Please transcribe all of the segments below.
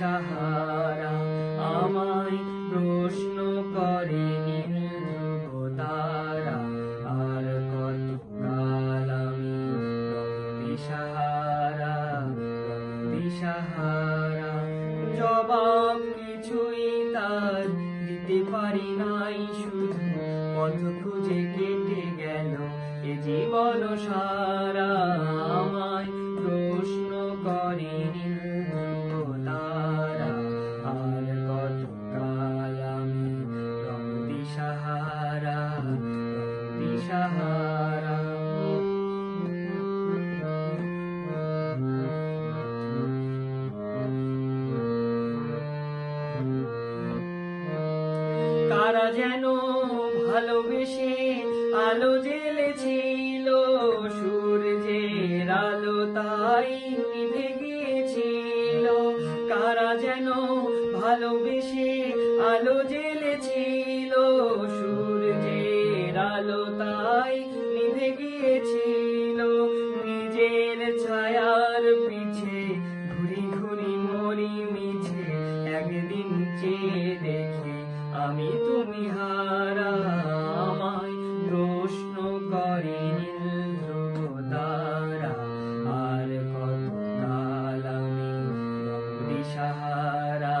সাহারা, আমায় প্রশ্ন করেনি তারা। আর কত কাল আমি সাহারা দিশাহারা জবাব কিছুই তার দিতে পারি নাই শুধু পথ খুঁজে কেটে গেল এ জীবন সারা। দিশাহারা কারা যেন ভালোবেসে আলো সূর্যের আলো তাই নিভে গিয়েছিল কারা যেন ভালোবেসে আলো জ্বেলেছিল সূর্যের আলো তাই গিয়েছিল নিজের ছায়ার পিছে ঘুরি ঘুরি মরি মিছে একদিন চেয়ে দেখি আমি তুমি হারা। আমায় প্রশ্ন করে তারা আর কত কাল আমি রং দিশাহারা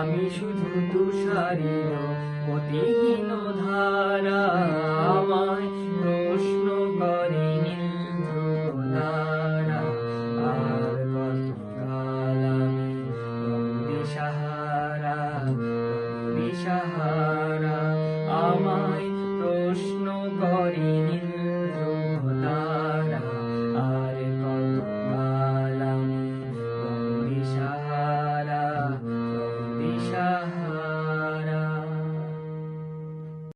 আমি শুধু তুষারির গতিহীন ধারা আমায় প্রশ্ন করে নীল ধ্রুব আর কত আমি রং দিশাহারা